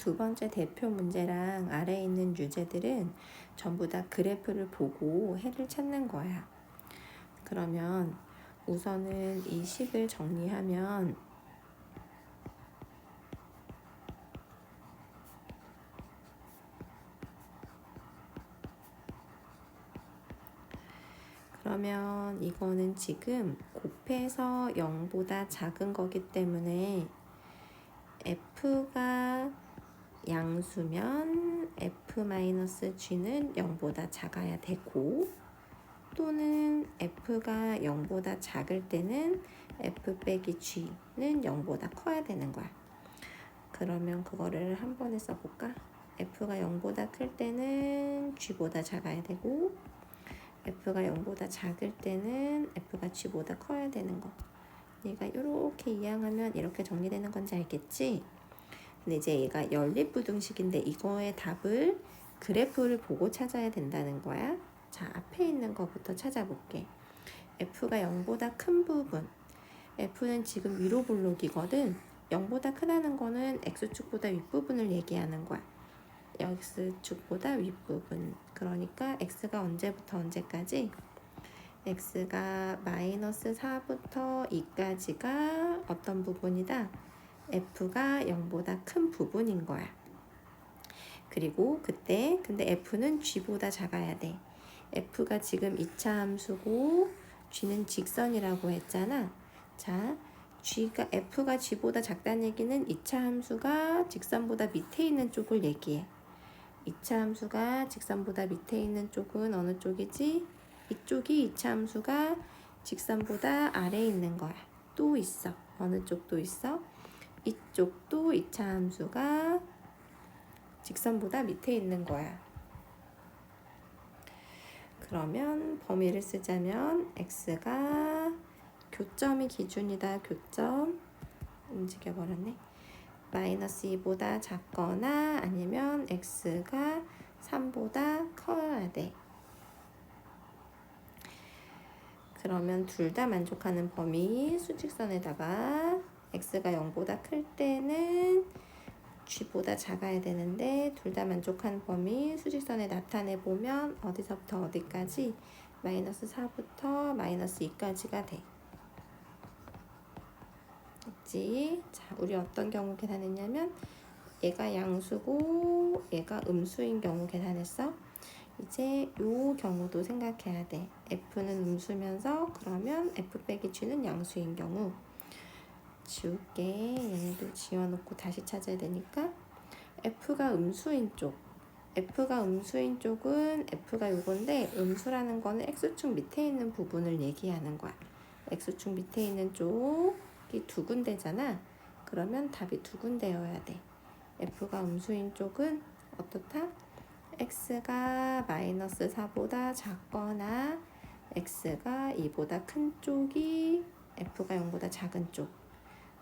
두 번째 대표 문제랑 아래에 있는 유제들은 전부 다 그래프를 보고 해를 찾는 거야. 그러면 우선은 이 식을 정리하면 그러면 이거는 지금 곱해서 0보다 작은 거기 때문에 f가 양수면 f-g는 0보다 작아야 되고 또는 f가 0보다 작을 때는 f 빼기 g는 0보다 커야 되는 거야. 그러면 그거를 한 번에 써볼까? f가 0보다 클 때는 g보다 작아야 되고 f가 0보다 작을 때는 f가 g보다 커야 되는 거. 얘가 이렇게 이항하면 이렇게 정리되는 건지 알겠지? 근데 이제 얘가 연립부등식인데 이거의 답을 그래프를 보고 찾아야 된다는 거야. 자, 앞에 있는 거부터 찾아볼게. f가 0보다 큰 부분. f는 지금 위로 볼록이거든. 0보다 크다는 거는 x축보다 윗부분을 얘기하는 거야. x축보다 윗부분. 그러니까 x가 언제부터 언제까지? x가 마이너스 4부터 2까지가 어떤 부분이다? F가 0보다 큰 부분인 거야. 그리고 그때 근데 f는 g보다 작아야 돼. f가 지금 2차 함수고 g는 직선이라고 했잖아. 자, g가 f가 g보다 작다는 얘기는 2차 함수가 직선보다 밑에 있는 쪽을 얘기해. 2차 함수가 직선보다 밑에 있는 쪽은 어느 쪽이지? 이쪽이 2차 함수가 직선보다 아래에 있는 거야. 또 있어. 어느 쪽도 있어? 이쪽도 2차 함수가 직선보다 밑에 있는 거야. 그러면 범위를 쓰자면 x가 교점이 기준이다. 교점 움직여 버렸네. 마이너스 2보다 작거나 아니면 x가 3보다 커야 돼. 그러면 둘 다 만족하는 범위 수직선에다가 x가 0보다 클 때는 g보다 작아야 되는데 둘 다 만족하는 범위 수직선에 나타내 보면 어디서부터 어디까지 마이너스 4부터 마이너스 2까지가 돼. 있지? 자, 우리 어떤 경우 계산했냐면 얘가 양수고 얘가 음수인 경우 계산했어. 이제 요 경우도 생각해야 돼. f는 음수면서 그러면 f 빼기 g는 양수인 경우 지울게. 얘네들 지워놓고 다시 찾아야 되니까 f가 음수인 쪽 f가 음수인 쪽은 f가 요건데 음수라는 거는 x축 밑에 있는 부분을 얘기하는 거야. x축 밑에 있는 쪽이 두 군데잖아. 그러면 답이 두 군데여야 돼. f가 음수인 쪽은 어떻다? x가 마이너스 4보다 작거나 x가 2보다 큰 쪽이 f가 0보다 작은 쪽.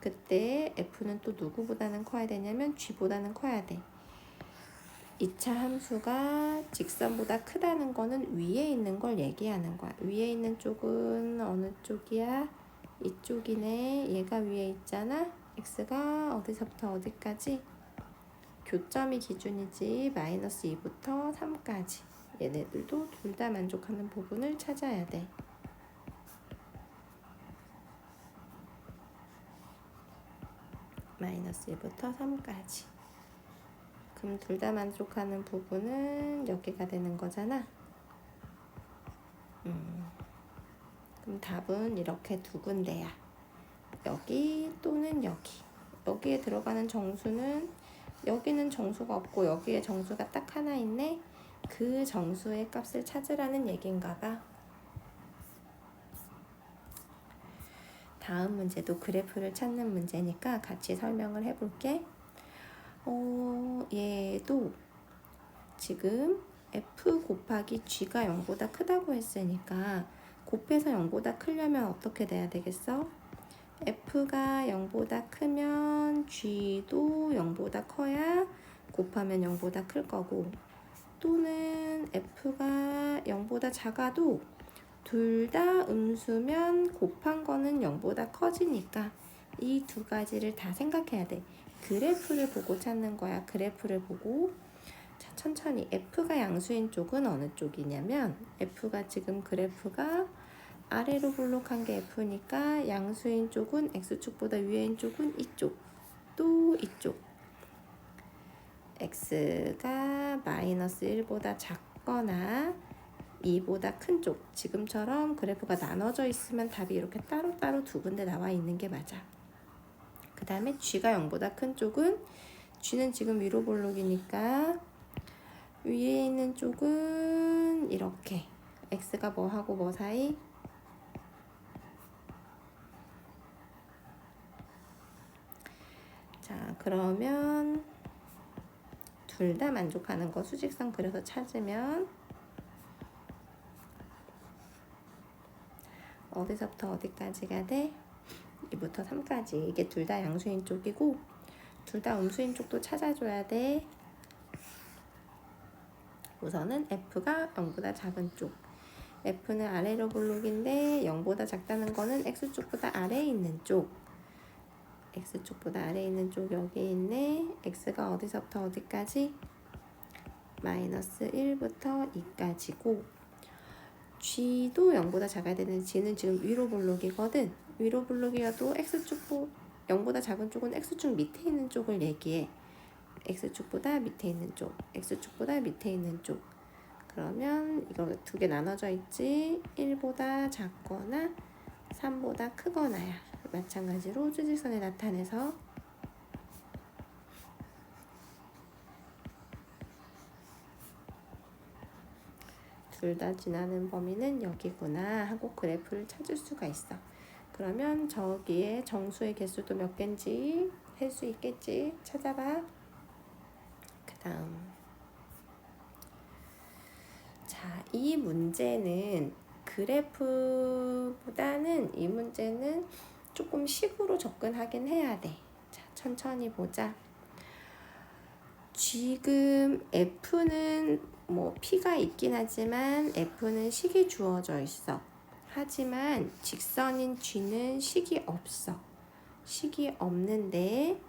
그때 f는 또 누구보다는 커야 되냐면 g보다는 커야 돼. 2차 함수가 직선보다 크다는 거는 위에 있는 걸 얘기하는 거야. 위에 있는 쪽은 어느 쪽이야? 이쪽이네. 얘가 위에 있잖아. x가 어디서부터 어디까지? 교점이 기준이지. 마이너스 2부터 3까지. 얘네들도 둘 다 만족하는 부분을 찾아야 돼. 마이너스 1부터 3까지. 그럼 둘 다 만족하는 부분은 여기가 되는 거잖아. 음. 그럼 답은 이렇게 두 군데야. 여기 또는 여기. 여기에 들어가는 정수는 여기는 정수가 없고 여기에 정수가 딱 하나 있네. 그 정수의 값을 찾으라는 얘기인가 봐. 다음 문제도 그래프를 찾는 문제니까 같이 설명을 해볼게. 어, 얘도 지금 f 곱하기 g가 0보다 크다고 했으니까 곱해서 0보다 크려면 어떻게 돼야 되겠어? f가 0보다 크면 g도 0보다 커야 곱하면 0보다 클 거고 또는 f가 0보다 작아도 둘 다 음수면 곱한 거는 0보다 커지니까 이 두 가지를 다 생각해야 돼. 그래프를 보고 찾는 거야. 그래프를 보고. 자, 천천히. F가 양수인 쪽은 어느 쪽이냐면, F가 지금 그래프가 아래로 볼록한 게 F니까 양수인 쪽은 X축보다 위인 쪽은 이쪽. 또 이쪽. X가 마이너스 1보다 작거나 2보다 큰 쪽. 지금처럼 그래프가 나눠져 있으면 답이 이렇게 따로따로 두 군데 나와 있는 게 맞아. 그 다음에 G가 0보다 큰 쪽은 G는 지금 위로 볼록이니까 위에 있는 쪽은 이렇게 X가 뭐하고 뭐 사이? 자 그러면 둘 다 만족하는 거 수직선 그려서 찾으면 어디서부터 어디까지가 돼? 2부터 3까지 이게 둘 다 양수인 쪽이고 둘 다 음수인 쪽도 찾아줘야 돼. 우선은 F가 0보다 작은 쪽. F는 아래로 볼록인데 0보다 작다는 거는 X쪽보다 아래에 있는 쪽. X쪽보다 아래에 있는 쪽 여기 있네. X가 어디서부터 어디까지? 마이너스 1부터 2까지고 G도 0보다 작아야 되는 G는 지금 위로 볼록이거든. 위로 블록이어도 X축보 0보다 작은 쪽은 X축 밑에 있는 쪽을 얘기해. X축보다 밑에 있는 쪽, X축보다 밑에 있는 쪽. 그러면 이거 두 개 나눠져 있지. 1보다 작거나 3보다 크거나야. 마찬가지로 수직선에 나타내서 둘 다 지나는 범위는 여기구나 하고 그래프를 찾을 수가 있어. 그러면 저기에 정수의 개수도 몇 개인지 셀수 있겠지. 찾아봐. 그 다음. 자, 이 문제는 그래프보다는 이 문제는 조금 식으로 접근하긴 해야 돼. 자, 천천히 보자. 지금 F는 뭐 P가 있긴 하지만 F는 식이 주어져 있어. 하지만 직선인 G는 식이 없어. 식이 없는데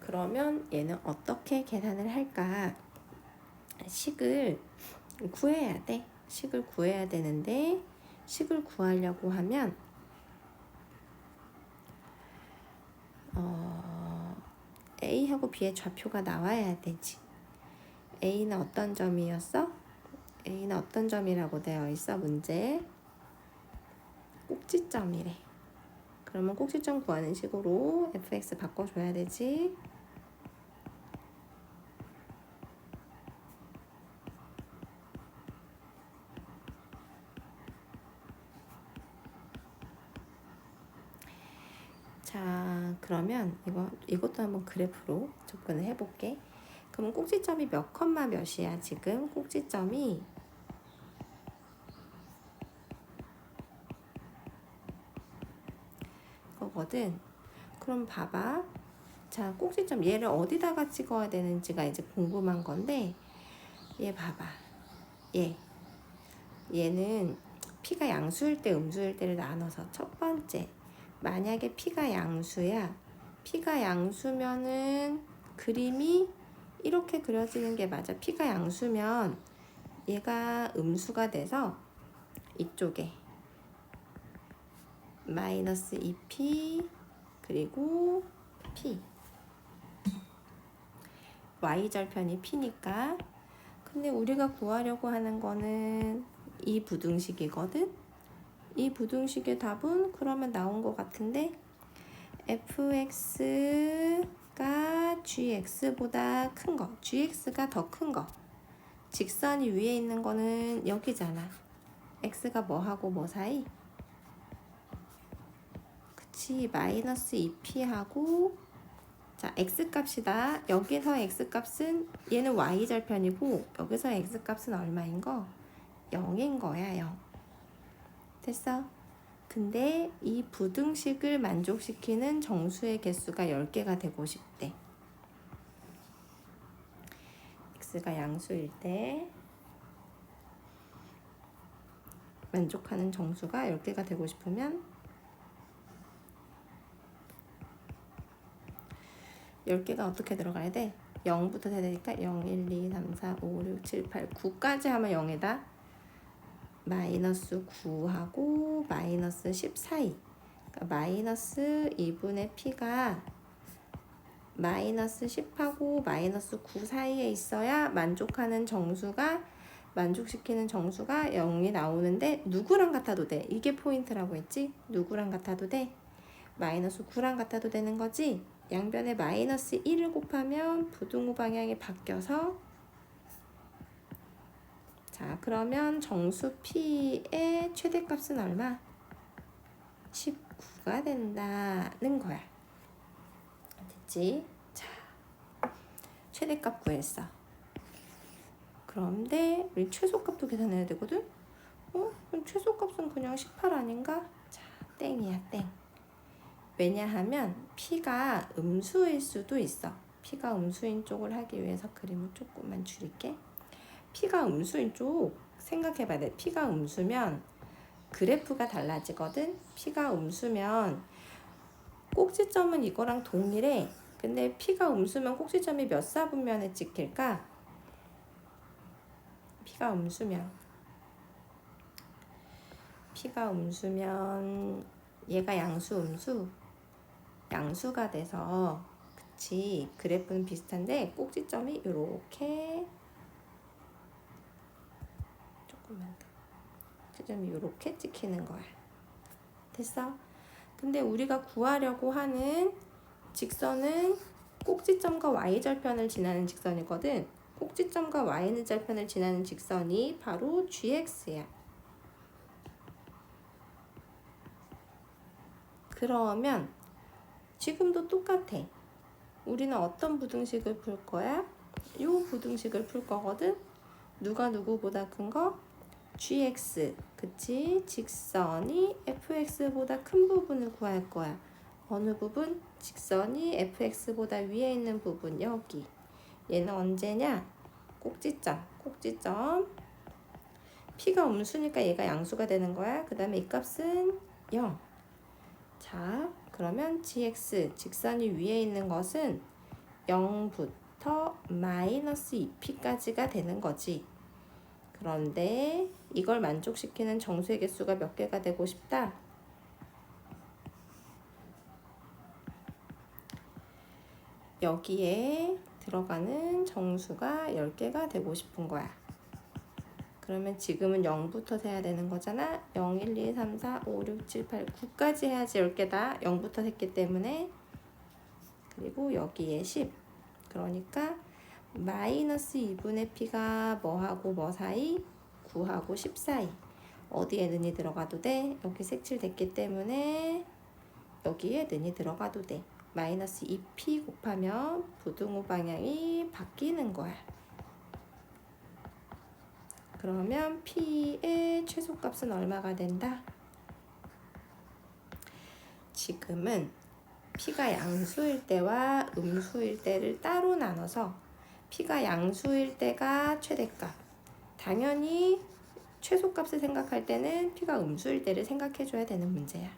그러면 얘는 어떻게 계산을 할까? 식을 구해야 돼. 식을 구해야 되는데 식을 구하려고 하면 어, A하고 B의 좌표가 나와야 되지. A는 어떤 점이었어? A는 어떤 점이라고 되어 있어? 문제. 꼭지점이래. 그러면 꼭지점 구하는 식으로 fx 바꿔줘야 되지. 자, 그러면 이거 이것도 한번 그래프로 접근을 해볼게. 그러면 꼭지점이 몇 컴마 몇이야 지금? 꼭지점이 거거든. 그럼 봐봐. 자, 꼭지점 얘를 어디다가 찍어야 되는지가 이제 궁금한 건데 얘 봐봐. 얘. 얘는 P가 양수일 때 음수일 때를 나눠서 첫 번째 만약에 P가 양수야. P가 양수면은 그림이 이렇게 그려지는 게 맞아. P가 양수면 얘가 음수가 돼서 이쪽에 마이너스 2p 그리고 p y절편이 p니까 근데 우리가 구하려고 하는 거는 이 부등식이거든 이 부등식의 답은 그러면 나온 것 같은데 fx가 gx보다 큰 거, gx가 더 큰 거. 직선이 위에 있는 거는 여기잖아. x가 뭐하고 뭐 사이? 그치, 마이너스 2p하고 자, x값이다. 여기서 x값은 얘는 y절편이고 여기서 x값은 얼마인 거? 0인 거야, 0. 됐어? 근데 이 부등식을 만족시키는 정수의 개수가 10개가 되고 싶대. x가 양수일 때 만족하는 정수가 10개가 되고 싶으면 10개가 어떻게 들어가야 돼? 0부터 돼야 되니까 0, 1, 2, 3, 4, 5, 6, 7, 8, 9까지 하면 0에다 마이너스 9하고 마이너스 10 사이 그러니까 마이너스 2분의 p가 마이너스 10하고 마이너스 9 사이에 있어야 만족하는 정수가 만족시키는 정수가 0이 나오는데 누구랑 같아도 돼. 이게 포인트라고 했지? 누구랑 같아도 돼? 마이너스 9랑 같아도 되는 거지? 양변에 마이너스 1을 곱하면 부등호 방향이 바뀌어서 자 그러면 정수 P의 최대값은 얼마? 19가 된다는 거야. 됐지? 자 최대값 구했어. 그런데 우리 최소값도 계산해야 되거든? 어? 그럼 최소값은 그냥 18 아닌가? 자 땡이야 땡. 왜냐하면 P가 음수일 수도 있어. P가 음수인 쪽을 하기 위해서 그림을 조금만 줄일게. P가 음수인 쪽 생각해 봐야 돼. P가 음수면 그래프가 달라지거든. P가 음수면 꼭지점은 이거랑 동일해. 근데 P가 음수면 꼭지점이 몇 사분면에 찍힐까? P가 음수면 P가 음수면 얘가 양수 음수 양수가 돼서 그치 그래프는 비슷한데 꼭지점이 이렇게 더 꼭지점이 이렇게 찍히는 거야 됐어? 근데 우리가 구하려고 하는 직선은 꼭지점과 y절편을 지나는 직선이거든 꼭지점과 y절편을 지나는 직선이 바로 gx야 그러면 지금도 똑같아. 우리는 어떤 부등식을 풀 거야? 요 부등식을 풀 거거든. 누가 누구보다 큰 거? Gx. 그치? 직선이 fx보다 큰 부분을 구할 거야. 어느 부분? 직선이 fx보다 위에 있는 부분 여기. 얘는 언제냐? 꼭지점. 꼭지점. p가 음수니까 얘가 양수가 되는 거야. 그 다음에 이 값은 0. 자, 그러면 gx 직선이 위에 있는 것은 0부터 마이너스 2p까지가 되는 거지. 그런데 이걸 만족시키는 정수의 개수가 몇 개가 되고 싶다? 여기에 들어가는 정수가 10개가 되고 싶은 거야. 그러면 지금은 0부터 세야 되는 거잖아. 0, 1, 2, 3, 4, 5, 6, 7, 8, 9까지 해야지 10개다. 0부터 셌기 때문에. 그리고 여기에 10. 그러니까 마이너스 2분의 p가 뭐하고 뭐 사이? 9하고 10 사이. 어디에 는이 들어가도 돼? 여기 색칠됐기 때문에 여기에 는이 들어가도 돼. 마이너스 2p 곱하면 부등호 방향이 바뀌는 거야. 그러면 P의 최소값은 얼마가 된다? 지금은 P가 양수일 때와 음수일 때를 따로 나눠서 P가 양수일 때가 최대값. 당연히 최소값을 생각할 때는 P가 음수일 때를 생각해 줘야 되는 문제야.